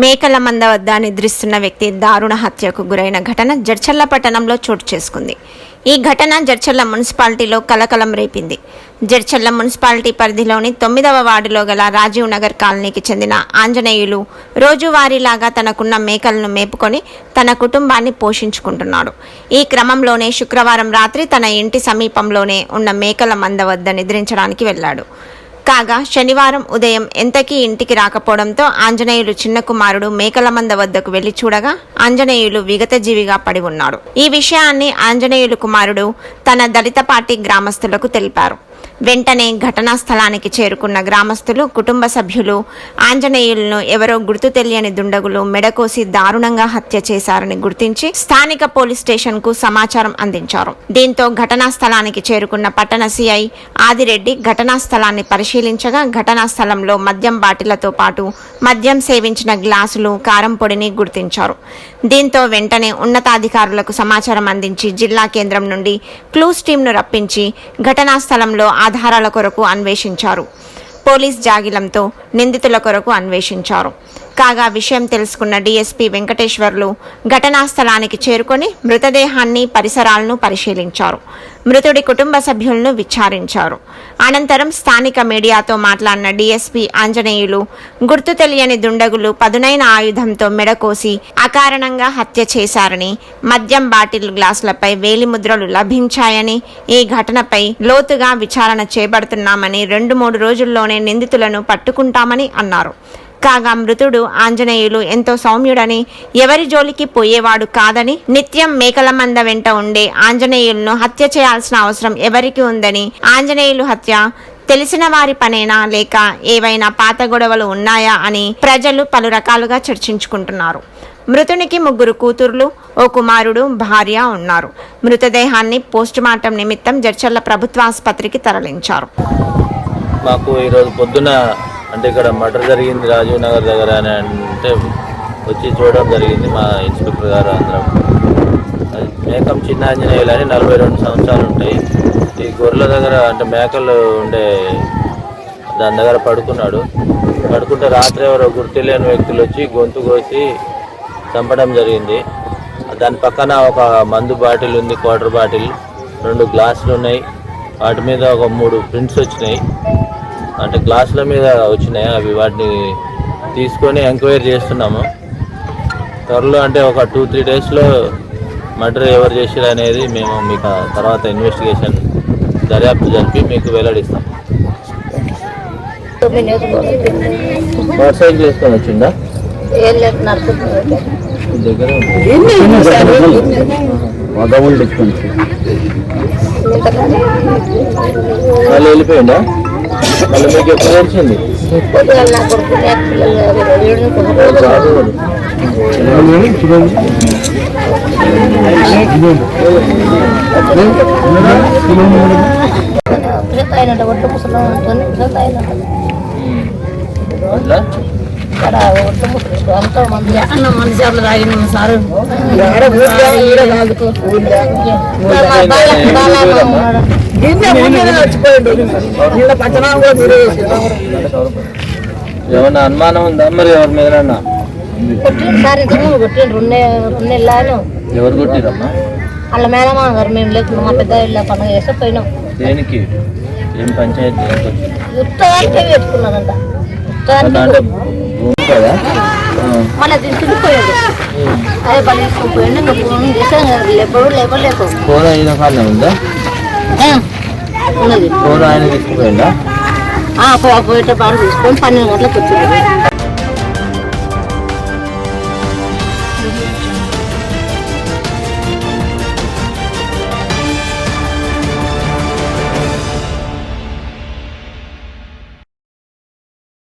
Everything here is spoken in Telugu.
మేకల మంద వద్ద నిద్రిస్తున్న వ్యక్తి దారుణ హత్యకు గురైన ఘటన జడ్చర్ల పట్టణంలో చోటు చేసుకుంది. ఈ ఘటన జడ్చర్ల మున్సిపాలిటీలో కలకలం రేపింది. జడ్చర్ల మున్సిపాలిటీ పరిధిలోని తొమ్మిదవ వార్డులో గల రాజీవ్ నగర్ కాలనీకి చెందిన ఆంజనేయులు రోజువారీలాగా తనకున్న మేకలను మేపుకొని తన కుటుంబాన్ని పోషించుకుంటున్నాడు ఈ క్రమంలోనే శుక్రవారం రాత్రి తన ఇంటి సమీపంలోనే ఉన్న మేకల మంద వద్ద నిద్రించడానికి వెళ్ళాడు. కాగా శనివారం ఉదయం ఎంతకీ ఇంటికి రాకపోవడంతో ఆంజనేయులు చిన్న కుమారుడు మేకల మంద వద్దకు వెళ్ళి చూడగా ఆంజనేయులు విగతజీవిగా పడి ఉన్నాడు ఈ విషయాన్ని ఆంజనేయులు కుమారుడు తన దళిత పార్టీ గ్రామస్తులకు తెలిపారు. వెంటనే ఘటనా స్థలానికి చేరుకున్న గ్రామస్తులు కుటుంబ సభ్యులు ఆంజనేయులను ఎవరో గుర్తు తెలియని దుండగులు మెడకోసి దారుణంగా హత్య చేశారని గుర్తించి స్థానిక పోలీస్ స్టేషన్కు సమాచారం అందించారు. దీంతో ఘటనా స్థలానికి చేరుకున్న పట్టణ సిఐ ఆదిరెడ్డి ఘటనా స్థలాన్ని పరిశీలించగా ఘటనా స్థలంలో మద్యం బాటిలతో పాటు మద్యం సేవించిన గ్లాసులు కారం పొడిని గుర్తించారు. దీంతో వెంటనే ఉన్నతాధికారులకు సమాచారం అందించి జిల్లా కేంద్రం నుండి క్లూస్ టీంను రప్పించి ఘటనా స్థలంలో ఆధారాల కొరకు అన్వేషించారు. పోలీస్ జాగిలంతో నిందితుల కొరకు అన్వేషించారు. కాగా విషయం తెలుసుకున్న డీఎస్పీ వెంకటేశ్వర్లు ఘటనా స్థలానికి చేరుకొని మృతదేహాన్ని పరిసరాలను పరిశీలించారు. మృతుడి కుటుంబ సభ్యులను విచారించారు. అనంతరం స్థానిక మీడియాతో మాట్లాడిన డీఎస్పీ ఆంజనేయులు గుర్తు తెలియని దుండగులు పదునైన ఆయుధంతో మెడకోసి అకారణంగా హత్య చేశారని మద్యం బాటిల్ గ్లాసులపై వేలిముద్రలు లభించాయని ఈ ఘటనపై లోతుగా విచారణ చేపడుతున్నామని రెండు మూడు రోజుల్లోనే నిందితులను పట్టుకుంటామని అన్నారు. కాగా మృతుడు ఆంజనేయులు ఎంతో సౌమ్యుడని ఎవరి జోలికి పోయేవాడు కాదని నిత్యం మేకల మంద వెంట ఉండే ఆంజనేయులను హత్య చేయాల్సిన అవసరం ఎవరికి ఉందని ఆంజనేయులు హత్య తెలిసిన వారి పనేనా లేక ఏవైనా పాత గొడవలు ఉన్నాయా అని ప్రజలు పలు రకాలుగా చర్చించుకుంటున్నారు. మృతునికి ముగ్గురు కూతుర్లు ఓ కుమారుడు భార్య ఉన్నారు. మృతదేహాన్ని పోస్టుమార్టం నిమిత్తం జడ్చర్ల ప్రభుత్వ ఆసుపత్రికి తరలించారు. మాకు ఈరోజు పొద్దున అంటే ఇక్కడ మర్డర్ జరిగింది రాజీవ్ నగర్ దగ్గర అని అంటే వచ్చి చూడడం జరిగింది మా ఇన్స్పెక్టర్ గారు అందరం మేకం చిన్న ఆంజనేయులని అని నలభై రెండు సంవత్సరాలు ఉంటాయి. ఈ గొర్రెల దగ్గర అంటే మేకలు ఉండే దాని దగ్గర పడుకున్నాడు. పడుకుంటే రాత్రి ఎవరో గుర్తులేని వ్యక్తులు వచ్చి గొంతు కోసి చంపడం జరిగింది. దాని పక్కన ఒక మందు బాటిల్ ఉంది క్వార్టర్ బాటిల్. రెండు గ్లాసులు ఉన్నాయి. వాటి మీద ఒక మూడు ప్రింట్స్ వచ్చినాయి. అంటే గ్లాసుల మీద వచ్చినాయి అవి వాటిని తీసుకొని ఎంక్వైరీ చేస్తున్నాము. త్వరలో అంటే ఒక టూ త్రీ డేస్లో మర్డర్ ఎవరు చేసారు అనేది మేము మీకు తర్వాత ఇన్వెస్టిగేషన్ దర్యాప్తు జరిపి మీకు వెల్లడిస్తాం. మోటార్ సైకిల్ వేసుకొని వచ్చిందా దగ్గర వాళ్ళు వెళ్ళిపోయిందా? তাহলে tanya, ada tanya. ఇక్కడ ఎంతో మంది. అన్న మన చేపలు తాగిన సారు. ఏమన్నా అనుమానం ఉందా మరి ఎవరి మీద ఎవరు కొట్టిరమ్మా? వాళ్ళ మేనమా గారు మేము లేకుండా మా పెద్ద ఇళ్ళ పండుగ చేస్తే పోయినాం. దేనికి? ఏం పంచాయతీ? ఉత్తరానికే పెట్టుకున్నారంట. ఏమన్నా అంటే కదా. మన తింటుకుపోయాడు అదే పని తీసుకొని పోయిండు ఇంకా ఫోన్ చేసాను లేపడు లేపడు లేపడు ఫోన్ అయిన కారణం ఉందా? ఉన్నది. ఫోన్ ఆయన తీసుకుపోయిందా? పోయేట పాడు తీసుకొని పన్నెండు గంటలకు వచ్చింది.